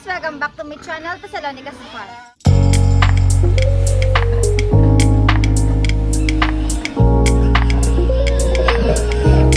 farmers! Welcome back to my channel, Thessalonica Safar. Hey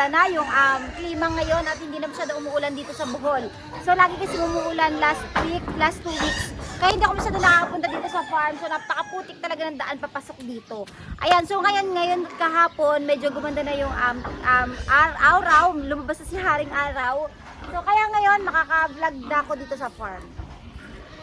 maganda na yung um, klima ngayon at hindi na masyado umuulan dito sa Bohol. So lagi kasi umuulan last week, last two weeks. Kaya hindi ako masyado nakakapunta dito sa farm. So napakaputik talaga ng daan papasok dito. Ayan, so ngayon, ngayon kahapon, medyo gumanda na yung um, um, ar- araw, lumabas na si Haring Araw. So kaya ngayon, makaka-vlog na ako dito sa farm.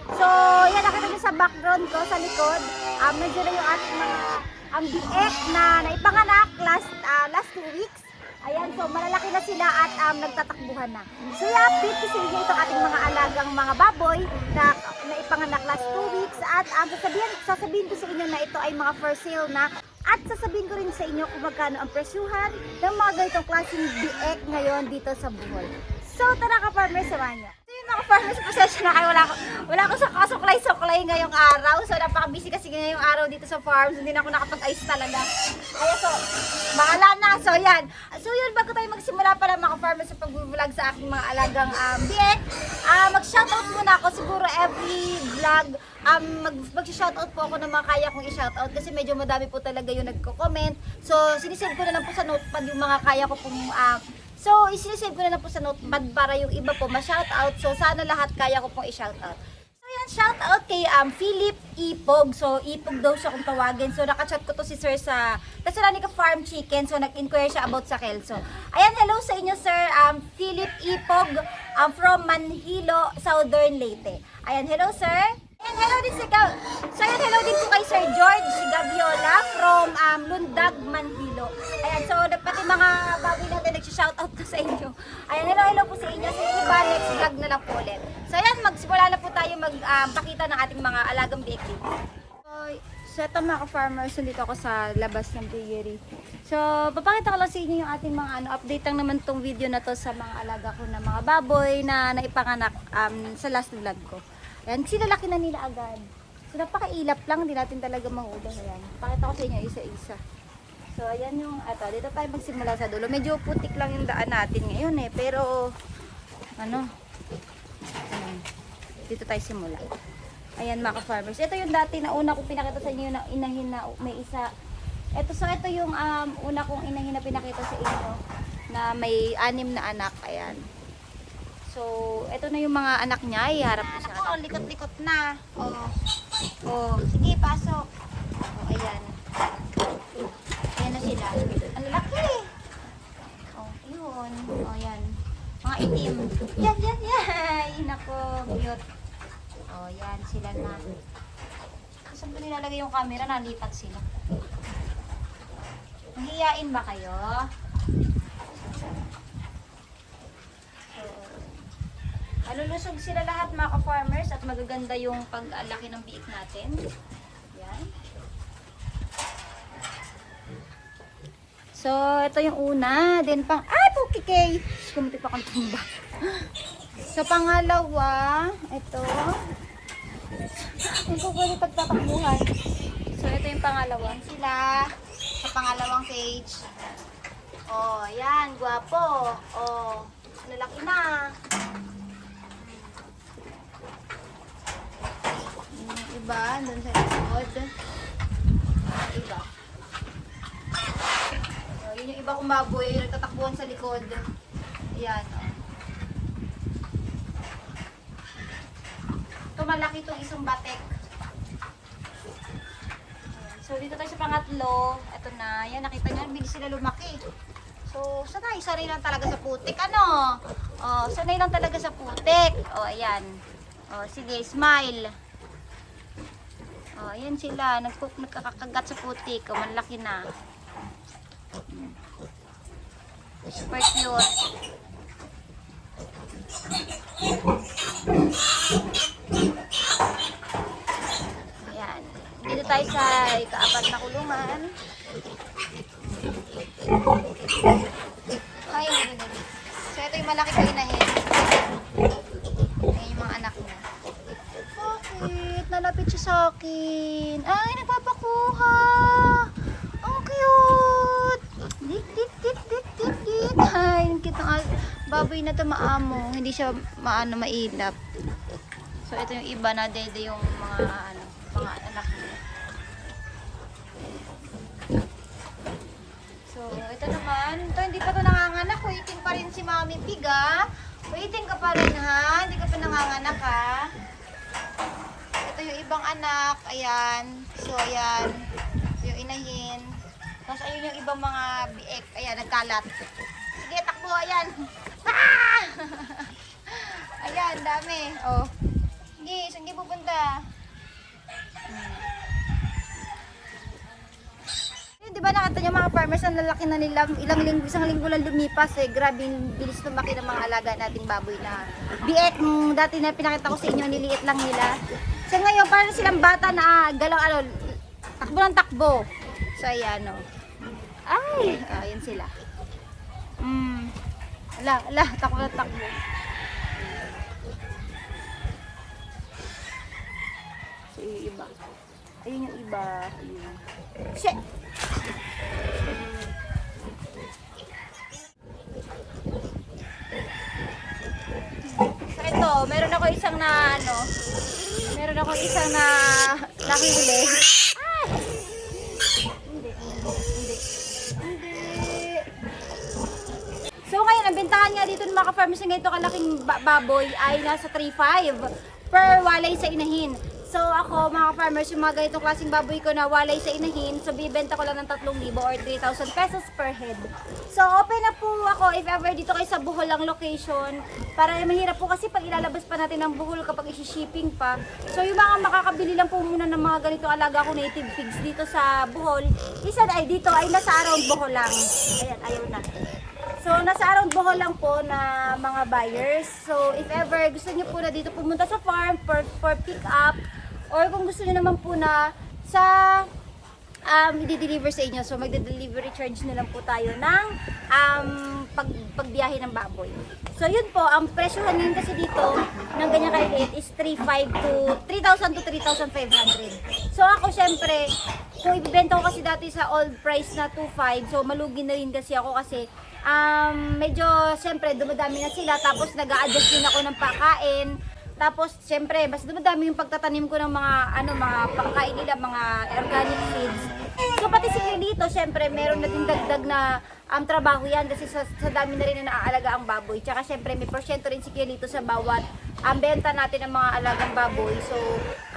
So, yan nakita niyo sa background ko, sa likod. Um, nandiyan na yung ating mga ang biek na naipanganak last ah, last two weeks. Ayan, so malalaki na sila at um, nagtatakbuhan na. So, i-update ko sa inyo itong ating mga alagang mga baboy na naipanganak last two weeks. At um, sasabihin, sasabihin ko sa inyo na ito ay mga for sale na. At sasabihin ko rin sa inyo kung magkano ang presyuhan ng mga ganitong klaseng biek ngayon dito sa Bohol. So, tara ka farmers, samahan nyo. Mga farmers, pasensya na kayo. Wala ko, wala ko sa kasuklay-suklay ngayong araw. So, napaka-busy kasi ngayong araw dito sa farm. So, hindi na ako nakapag-ice talaga. Kaya so, bahala na. So, yan. So, yun, bago tayo magsimula pala mga farmers sa pag-vlog sa aking mga alagang um, biek, ah mag-shoutout muna ako. Siguro every vlog, um, mag, mag-shoutout po ako ng mga kaya kong i-shoutout kasi medyo madami po talaga yung nagko-comment. So, sinisend ko na lang po sa notepad yung mga kaya ko pong ah, So, isinisave ko na lang po sa notepad para yung iba po ma-shoutout. So, sana lahat kaya ko pong i-shoutout. So, yan, shoutout kay um, Philip Ipog. So, Ipog daw siya kung tawagin. So, nakachat ko to si Sir sa Thessalonica Farm Chicken. So, nag-inquire siya about sa Kelso. Ayan, hello sa inyo, Sir um, Philip Ipog um, from Manhilo, Southern Leyte. Ayan, hello, Sir. Ayan, hello din si Gav. So, ayan, hello din po kay Sir George Gaviola from um, Lundag, Manhilo. Ayan, so, pati mga baboy natin nag-shoutout ko sa inyo. Ayan, hello, hello po sa inyo. Sa iba, next vlog na lang po ulit. So, ayan, magsimula na po tayo magpakita ng ating mga alagang dito. So, so ito mga ka-farmers, nandito ako sa labas ng piggery. So, papakita ko lang sa inyo yung ating mga ano, update lang naman tong video na to sa mga alaga ko na mga baboy na naipanganak um, sa last vlog ko. Ayan, sinalaki na nila agad. So, napakailap lang, hindi natin talaga mahulog. Ayan, pakita ko sa inyo isa-isa. So, ayan yung, ato, dito tayo magsimula sa dulo. Medyo putik lang yung daan natin ngayon eh, pero, ano, ayan, dito tayo simula. Ayan mga farmers. Ito yung dati na una kong pinakita sa inyo na inahin na may isa. Ito, so ito yung um, una kong inahin na pinakita sa inyo na may anim na anak. Ayan. So, ito na yung mga anak niya. Iharap ko siya. Oh, likot-likot na. Oh. Oh, sige, pasok. Oh, ayan. Ayan na sila. Ang lalaki. Oh, yun. Oh, yan. Mga itim. Yan, yan, yan. Ay, nako, cute. Oh, yan, sila na. Saan ko nilalagay yung camera? Nalipat sila. Mahiyain ba kayo? Malulusog sila lahat mga ka-farmers at magaganda yung pag-alaki ng biik natin. Yan. So, ito yung una. Then, pang... Ay, pukikay! Kumunti pa kang tumba. So, pangalawa, ito. Hindi ko pwede pagtatakbuhan. So, ito yung pangalawa. Sila sa pangalawang cage. Oh, yan. Gwapo. Oh, lalaki na. Yung iba, doon sa likod. Iba. So, yun yung iba kong baboy, nagtatakbuhan sa likod. Ayan, oh. Ito malaki itong isang batek. So, dito tayo sa pangatlo. Ito na. Yan, nakita niyo, bilis sila lumaki. So, sanay. Sanay lang talaga sa putik. Ano? Oh, sanay lang talaga sa putik. Oh, ayan. Oh, sige, smile. Oh, ayan sila. Nagpuk nagkakagat sa putik. Oh, malaki na. Super cute. Ayan. Tayo sa ikaapat na kulungan. Ay, So, ito yung malaki ko inahin. Ayan yung mga anak niya. Bakit? Nalapit siya sa akin. Ay, nagpapakuha. Ang cute. Dik, dik, dik, dik, dik, dik. Ay, ang cute ng al- baboy na to maamo. Hindi siya maano, mailap. So, ito yung iba na dede yung mga anak niya. So, naman. Ito, hindi pa to nanganganak. Waiting pa rin si Mami Pig, ah. Waiting ka pa rin, ha? Hindi ka pa nanganganak, ha? Ito yung ibang anak. Ayan. So, ayan. Yung inahin. Tapos, ayun yung ibang mga biek. Ayan, nagkalat. Sige, takbo. Ayan. Ah! ayan, dami. Oh. Sige, saan pupunta? Di ba nakita niyo mga farmers, ang lalaki na nila, ilang linggo, isang linggo lang lumipas eh, grabe yung bilis lumaki ng mga alaga nating baboy na biek, mm, dati na pinakita ko sa inyo, niliit lang nila. So ngayon, parang silang bata na ah, galaw, ano, takbo ng takbo. So ayan, oh. Ay, ayan sila. Mm. Ala, ala, takbo ng takbo. So yung iba. Ayun yung iba. Ayun. Shit! So ito, meron ako isang na ano, meron ako isang na nakihuli. Ah! So ngayon, ang bentahan nga dito ng mga ka-farmers na ganito kalaking ba- baboy ay nasa 3.5 per walay sa inahin. So ako, mga ka-farmers, yung mga ganitong klaseng baboy ko na walay sa inahin, so bibenta ko lang ng 3,000 or 3,000 pesos per head. So open na po ako if ever dito kayo sa Bohol ang location. Para mahirap po kasi pag ilalabas pa natin ng Bohol kapag isi-shipping pa. So yung mga makakabili lang po muna ng mga ganitong alaga ko native pigs dito sa Bohol, isa ay dito ay nasa around Bohol lang. Ayan, ayaw na. So, nasa around Bohol lang po na mga buyers. So, if ever gusto niyo po na dito pumunta sa farm for, for pick up, or kung gusto niyo naman po na sa um, i-deliver sa inyo. So, magde-delivery charge na lang po tayo ng um, pag, pagbiyahe ng baboy. So, yun po, ang presyohan ngayon kasi dito ng ganyan kaliit is 3,500 to 3,000 to 3,500. So, ako syempre, kung ibibenta ko kasi dati sa old price na 2,500, so malugi na rin kasi ako kasi um, medyo syempre dumadami na sila tapos nag adjust din ako ng pagkain tapos, syempre, mas dumadami yung pagtatanim ko ng mga, ano, mga pangkain nila, mga organic feeds. So, pati sila dito, syempre, meron na din dagdag na um, trabaho yan kasi sa, sa dami na rin na naaalaga ang baboy. Tsaka, syempre, may porsyento rin si Kilito sa bawat ang benta natin ng mga alagang baboy. So,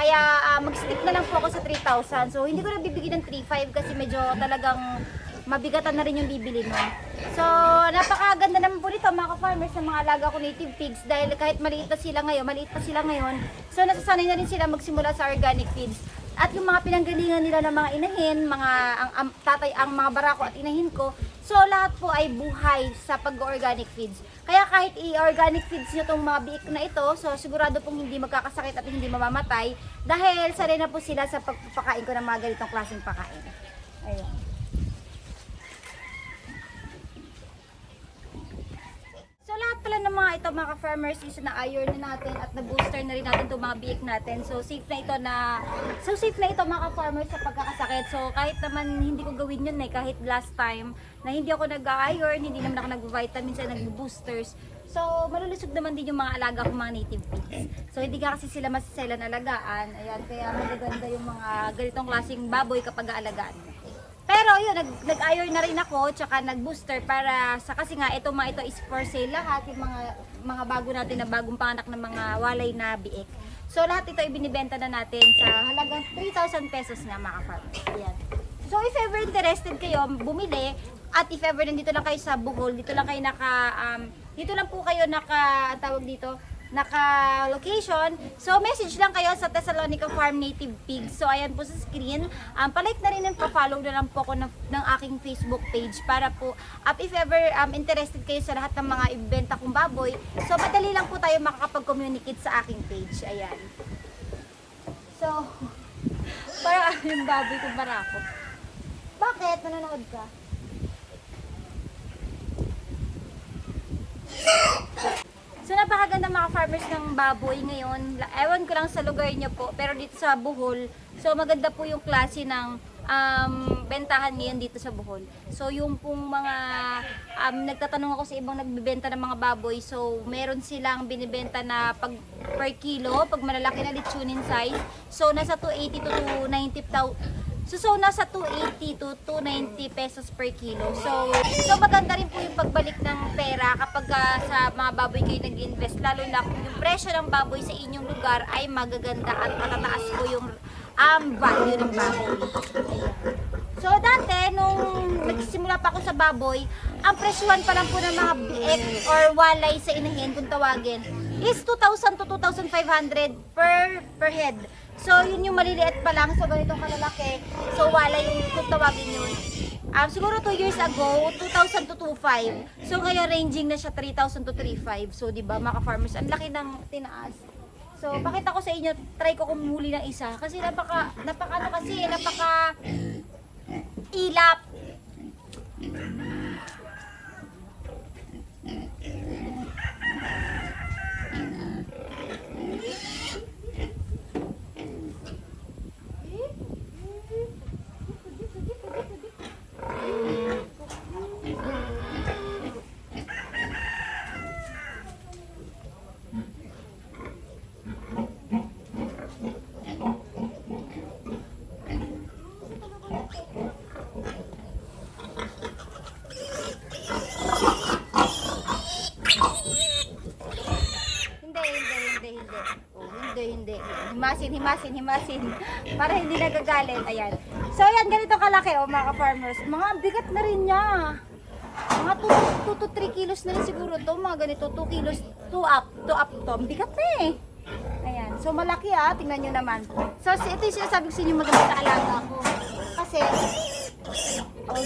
kaya ah, mag-stick na lang po ako sa 3,000. So, hindi ko na bibigyan ng 3,500 kasi medyo talagang mabigatan na rin yung bibili nun. So, napakaganda naman po nito mga ka-farmers ng mga alaga ko native pigs dahil kahit maliit na sila ngayon, maliit pa sila ngayon, so nasasanay na rin sila magsimula sa organic feeds. At yung mga pinanggalingan nila ng mga inahin, mga ang, ang tatay, ang mga barako at inahin ko, so lahat po ay buhay sa pag-organic feeds. Kaya kahit i-organic feeds nyo itong mga biik na ito, so sigurado pong hindi magkakasakit at hindi mamamatay dahil sanay na po sila sa pagpapakain ko ng mga ganitong klaseng pakain. Ayun. So lahat pala ng mga ito mga farmers is na-iron na natin at na-booster na rin natin itong mga biik natin. So safe na ito na so safe na ito mga farmers sa pagkakasakit. So kahit naman hindi ko gawin yun eh, kahit last time na hindi ako nag-iron, hindi naman ako nag-vitamins at nag-boosters. So malulusog naman din yung mga alaga ko mga native pigs. So hindi ka kasi sila masasela na alagaan. Ayan, kaya magaganda yung mga ganitong klaseng baboy kapag aalagaan. Pero yun, nag, nag-iron na rin ako, tsaka nag-booster para sa kasi nga ito mga ito is for sale lahat, yung mga mga bago natin na bagong panganak ng mga walay na biik. So lahat ito ibinibenta na natin sa halagang 3,000 pesos nga mga. Ayan. So if ever interested kayo, bumili at if ever nandito lang kayo sa Bohol, dito lang kayo naka um, dito lang po kayo naka tawag dito naka-location. So, message lang kayo sa Thessalonica Farm Native Pigs. So, ayan po sa screen. Um, palike na rin and pa-follow na lang po ko ng, ng aking Facebook page para po, um, if ever um, interested kayo sa lahat ng mga ibenta kong baboy, so, madali lang po tayo makakapag-communicate sa aking page. Ayan. So, parang ano yung baboy kong barako. Bakit? Nanonood ka? So napakaganda mga farmers ng baboy ngayon. Ewan ko lang sa lugar niyo po, pero dito sa Bohol, so maganda po yung klase ng um, bentahan ngayon dito sa Bohol. So yung pong mga um, nagtatanong ako sa ibang nagbebenta ng mga baboy, so meron silang binibenta na pag per kilo, pag malalaki na litsunin size, so nasa 280 to 290 tau- So, so nasa 280 to 290 pesos per kilo. So, so maganda rin po yung pagbalik ng pera kapag ah, sa mga baboy kayo nag-invest. Lalo na kung yung presyo ng baboy sa inyong lugar ay magaganda at matataas po yung um, value ng baboy. Ayan. So dati, nung nagsisimula pa ako sa baboy, ang presyuhan pa lang po ng mga biek or walay sa inahin kung tawagin is 2,000 to 2,500 per per head. So yun yung maliliit pa lang, so ganitong kalalaki. So walay yung kung tawagin yun. Um, siguro 2 years ago, 2,000 to 2,500. So ngayon ranging na siya 3,000 to 3,500. So 'di ba mga farmers, ang laki ng tinaas. So, pakita ko sa inyo, try ko kumuli ng isa. Kasi napaka, napaka ano kasi, napaka ilap. Hindi, hindi, hindi, hindi. Oh, hindi, hindi. Himasin, himasin, himasin. Para hindi nagagalit. Ayan. So, ayan, ganito kalaki, oh, mga farmers. Mga bigat na rin niya. Mga 2 to 3 kilos na rin siguro to. Mga ganito, 2 kilos, 2 up, 2 up to. Bigat na eh. Ayan. So, malaki ah. Tingnan nyo naman. So, ito yung sinasabi ko sa inyo maganda sa alaga ko. Kasi, oh,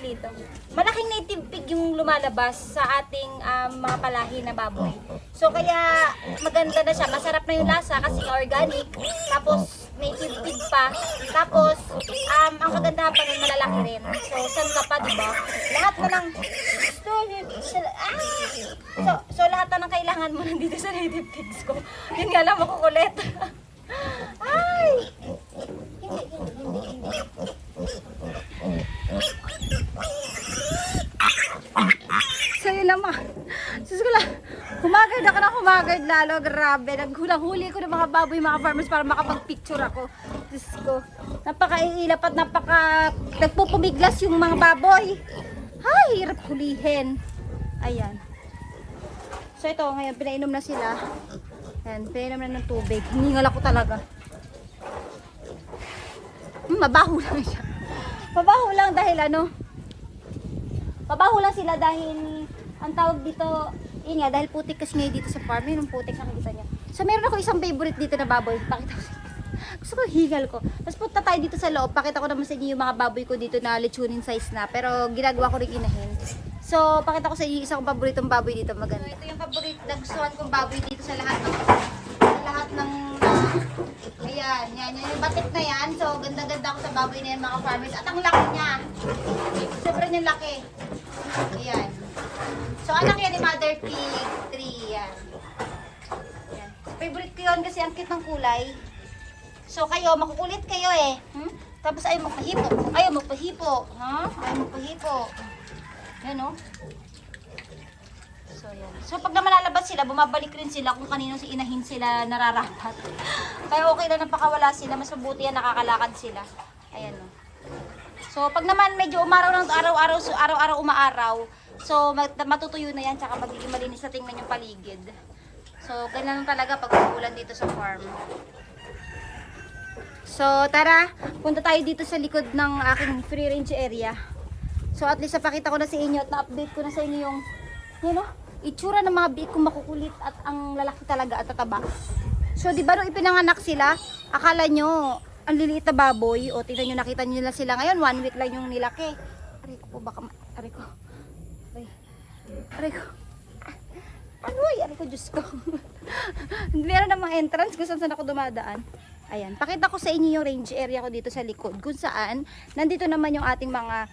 Realito. Malaking native pig yung lumalabas sa ating um, mga palahi na baboy. So kaya maganda na siya, masarap na yung lasa kasi organic, tapos native pig pa, tapos um, ang kagandahan pa nun malalaki rin. So saan ka pa, di ba? Lahat na ng so, ah! so, so lahat na ng kailangan mo nandito sa native pigs ko. Yun nga lang makukulit. Ay! Hindi, hindi, hindi, hindi. So yun naman. Sus ko lang. Humagard ako ng humagard lalo. Grabe. Naghulang-huli ko ng mga baboy, mga farmers para makapag-picture ako. Diyos ko. Napaka-iilap at napaka... Nagpupumiglas yung mga baboy. Ay, hirap hulihin. Ayan. So ito, ngayon pinainom na sila. Ayan, pinainom na ng tubig. Hiningal ako talaga. Hmm, mabaho lang siya. Mabaho lang dahil ano, Mabaho lang sila dahil ang tawag dito, yun nga, dahil putik kasi ngayon dito sa farm, yun yung putik nakikita niya. So meron ako isang favorite dito na baboy. Pakita ko Gusto ko higal ko. Tapos punta tayo dito sa loob. Pakita ko naman sa inyo yung mga baboy ko dito na lechonin size na. Pero ginagawa ko rin inahin. So, pakita ko sa inyo isang paboritong baboy dito maganda. ito yung paborito, nagustuhan kong baboy dito sa lahat ng sa lahat ng Ayan, yan, yan yung batik na yan. So, ganda-ganda ako sa baboy na yan mga farmers. At ang laki niya. Sobrang yung laki. Ayan. So, anak yan ni Mother Pig 3. Yan. Yan. Favorite ko yun kasi ang cute ng kulay. So kayo, makukulit kayo eh. Hmm? Tapos ayaw magpahipo. Ayaw magpahipo. Ha? Ayaw magpahipo. Yan oh. So yan. So pag naman lalabas sila, bumabalik rin sila kung kanino si inahin sila nararapat. Kaya okay na napakawala sila. Mas mabuti yan nakakalakad sila. Ayan oh. So, pag naman medyo umaraw ng araw-araw, so araw-araw umaaraw, so mat- matutuyo na yan, tsaka magiging malinis na tingnan yung paligid. So, ganun talaga pag umuulan dito sa farm. So, tara, punta tayo dito sa likod ng aking free range area. So, at least napakita ko na sa inyo at na-update ko na sa inyo yung, yun know, itsura ng mga biik kung makukulit at ang lalaki talaga at tataba. So, di ba nung ipinanganak sila, akala nyo, ang liliit na baboy, o tingnan nyo, nakita nyo na sila ngayon, one week lang yung nilaki. Aray ko po, baka, ma- aray ko. Aray, aray ko. Aroy, aray ko, Diyos ko. Meron namang entrance kung saan ako dumadaan. Ayan, pakita ko sa inyo yung range area ko dito sa likod, kung saan, nandito naman yung ating mga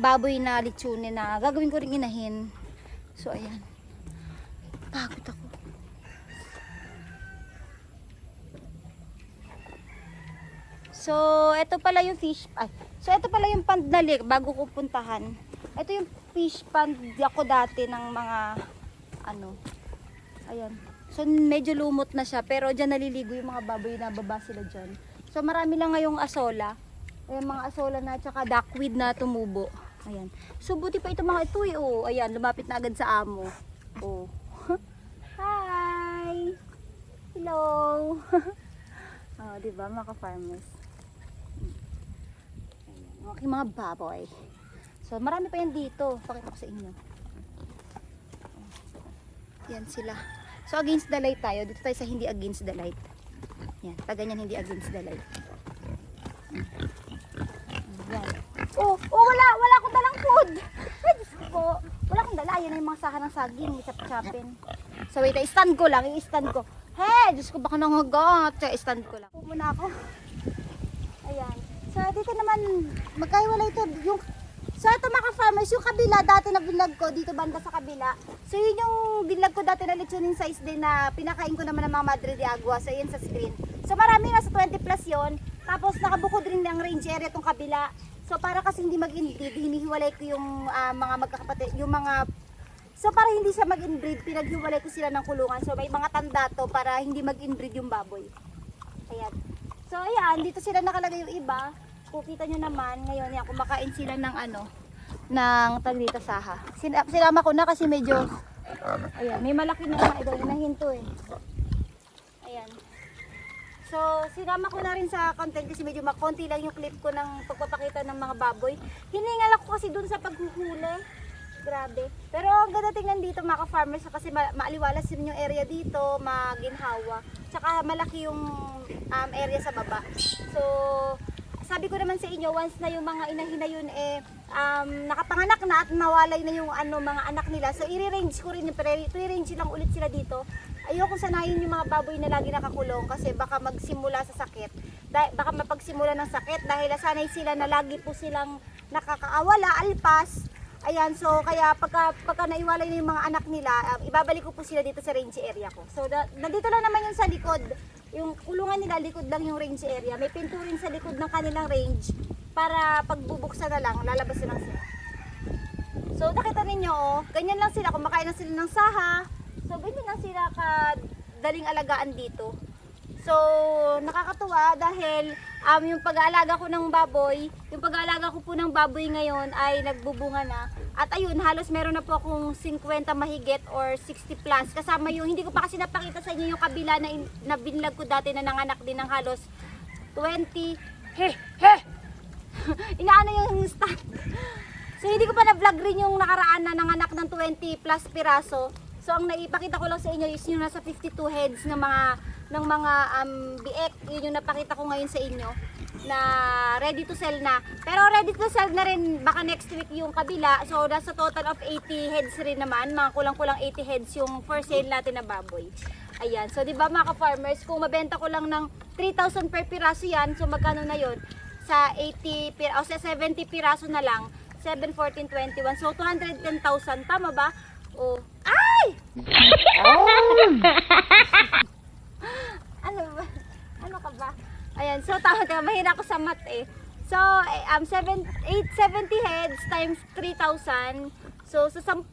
baboy na litsunin na gagawin ko ring inahin. So, ayan. Pagod ako. So, ito pala yung fish ay, So, ito pala yung pond bago ko puntahan. Ito yung fish pond ako dati ng mga ano. Ayan. So, medyo lumot na siya pero diyan naliligo yung mga baboy na baba sila diyan. So, marami lang ngayong asola. Ayan, mga asola na tsaka duckweed na tumubo. Ayan. So, buti pa ito mga ito. Oh, ayan, lumapit na agad sa amo. Oh. Hi! Hello! oh, di ba mga farmers? Ayan, okay mga baboy. So, marami pa yan dito. Pakita ko sa inyo. Yan sila. So, against the light tayo. Dito tayo sa hindi against the light. Yan. Pag ganyan, hindi against the light. Yan. Oh, oh, wala. Wala akong dalang food. Ay, Diyos ko. Wala akong dala. Yan ay mga saka ng saging. Chap-chapin. So, wait. I-stand ko lang. I-stand ko. Hey, Diyos ko, baka nangagat. Kaya i-stand ko lang. Muna ako. Ayan. So, dito naman, magkahiwalay ito. Yung, so, ito mga farmers, yung kabila, dati na binlag ko, dito banda sa kabila. So, yun yung binlag ko dati na lechonin size din na pinakain ko naman ng mga Madre de Agua. So, yun sa screen. So, marami na sa 20 plus yon Tapos, nakabukod rin ng range area itong kabila. So, para kasi hindi mag-inbreed, hinihiwalay ko yung ah, mga magkakapatid, yung mga So para hindi siya mag-inbreed, pinaghiwalay ko sila ng kulungan. So may mga tanda to para hindi mag-inbreed yung baboy. Ayan. So ayan, dito sila nakalagay yung iba. Kung kita nyo naman, ngayon yan, kumakain sila ng ano, ng tag saha. Sin- Sinama ko na kasi medyo, ayan, may malaki na mga ito, inahinto eh. Ayan. So, sinama ko na rin sa content kasi medyo makonti lang yung clip ko ng pagpapakita ng mga baboy. Hiningal ako kasi dun sa paghuhuli. Grabe. Pero ang ganda tingnan dito mga farmers kasi ma- maaliwalas yung area dito, maginhawa. Tsaka malaki yung um, area sa baba. So, sabi ko naman sa inyo, once na yung mga inahin na yun eh, um, nakapanganak na at nawalay na yung ano, mga anak nila. So, i-range ko rin yung i-range lang ulit sila dito. Ayoko sanayin yung mga baboy na lagi nakakulong kasi baka magsimula sa sakit. Dahil, baka mapagsimula ng sakit dahil sanay sila na lagi po silang nakakaawala, alpas. Ayan, so kaya pagka, pagka naiwalay na yung mga anak nila, um, ibabalik ko po sila dito sa range area ko. So, da, nandito lang naman yung sa likod. Yung kulungan nila, likod lang yung range area. May pinturin sa likod ng kanilang range para pagbubuksan na lang, lalabas na sila. So, nakita ninyo, oh, ganyan lang sila. Kumakain lang sila ng saha. So, ganyan lang sila kadaling alagaan dito. So, nakakatuwa dahil um, yung pag-aalaga ko ng baboy, yung pag-aalaga ko po ng baboy ngayon ay nagbubunga na. At ayun, halos meron na po akong 50 mahigit or 60 plus. Kasama yung, hindi ko pa kasi napakita sa inyo yung kabila na, in, na binlag ko dati na nanganak din ng halos 20. He, he! Inaano yung stand. So hindi ko pa na-vlog rin yung nakaraan na nanganak ng 20 plus piraso. So ang naipakita ko lang sa inyo is yung nasa 52 heads ng mga ng mga um, biek. Yun yung napakita ko ngayon sa inyo na ready to sell na. Pero ready to sell na rin baka next week yung kabila. So nasa total of 80 heads rin naman. Mga kulang-kulang 80 heads yung for sale natin na baboy. Ayan. So 'di ba mga ka-farmers, kung mabenta ko lang ng 3,000 per piraso 'yan, so magkano na 'yon? Sa 80 pir o sa 70 piraso na lang, 7 14 21. So 210,000 tama ba? O ay! ano ba? Ano ka ba? Ayan, so tama ka, mahina ako sa math eh. So, eh, um, 7, 870 heads times 3,000. So, sa 10,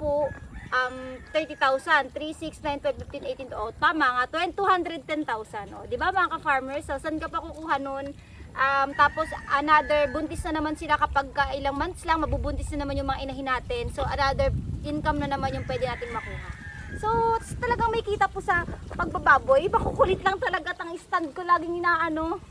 um, 30,000. 3, 6, 9, 12, 15, 18, oh, tama nga, 20, 210,000. Oh. Di ba mga ka-farmers? So, saan ka pa kukuha nun? Um, tapos, another, buntis na naman sila kapag ka ilang months lang, mabubuntis na naman yung mga inahin natin. So, another income na naman yung pwede natin makuha. So, talagang may kita po sa pagbababoy. Makukulit lang talaga at ang stand ko laging inaano.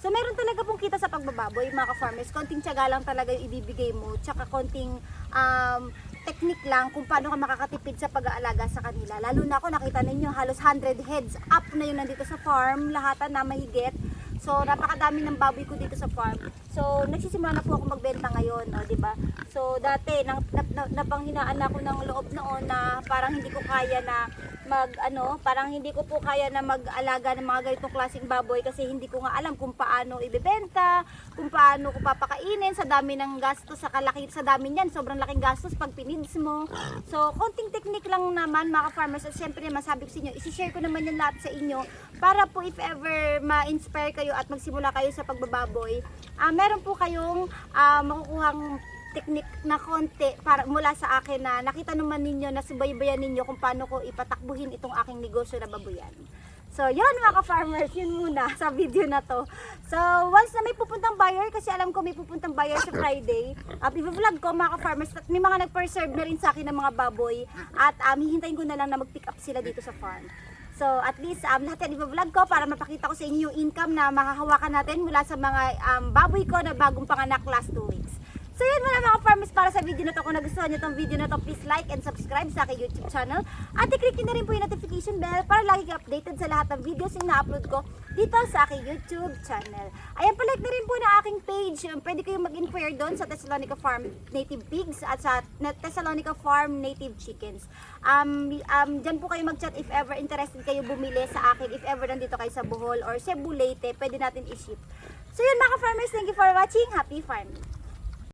So meron talaga pong kita sa pagbababoy mga ka-farmers. Konting tiyaga lang talaga yung ibibigay mo. Tsaka konting um, technique lang kung paano ka makakatipid sa pag-aalaga sa kanila. Lalo na ako nakita ninyo halos 100 heads up na yun nandito sa farm. Lahatan na mahigit. So napakadami ng baboy ko dito sa farm. So nagsisimula na po ako magbenta ngayon, no, 'di ba? So dati nang nap, nap, napanghinaan ako ng loob noon na parang hindi ko kaya na mag ano, parang hindi ko po kaya na mag-alaga ng mga ganitong klaseng baboy kasi hindi ko nga alam kung paano ibebenta, kung paano ko papakainin sa dami ng gastos sa kalaki sa dami niyan, sobrang laking gastos pag pinids mo. So, konting technique lang naman mga farmers at syempre masabi ko sa inyo, i-share ko naman yan lahat sa inyo para po if ever ma-inspire kayo at magsimula kayo sa pagbababoy, ah meron po kayong ah, makukuhang technique na konti para mula sa akin na nakita naman ninyo na subaybayan ninyo kung paano ko ipatakbuhin itong aking negosyo na baboyan. So, yun mga ka-farmers, yun muna sa video na to. So, once na may pupuntang buyer, kasi alam ko may pupuntang buyer sa Friday, uh, i-vlog ko mga ka-farmers at may mga nag-preserve na rin sa akin ng mga baboy at um, hihintayin ko na lang na mag-pick up sila dito sa farm. So, at least um, lahat yan i-vlog ko para mapakita ko sa inyo yung income na makahawakan natin mula sa mga um, baboy ko na bagong panganak last 2 weeks. So yun muna mga farmers para sa video na to. Kung nagustuhan nyo tong video na to, please like and subscribe sa aking YouTube channel. At i-click nyo na rin po yung notification bell para lagi kayo updated sa lahat ng videos yung na-upload ko dito sa aking YouTube channel. Ayan, palike na rin po na aking page. Um, Pwede kayong mag-inquire doon sa Thessalonica Farm Native Pigs at sa Thessalonica Farm Native Chickens. Um, um, dyan po kayo mag-chat if ever interested kayo bumili sa akin. If ever nandito kayo sa Bohol or Cebu Leyte, pwede natin i-ship. So yun mga farmers, thank you for watching. Happy farming!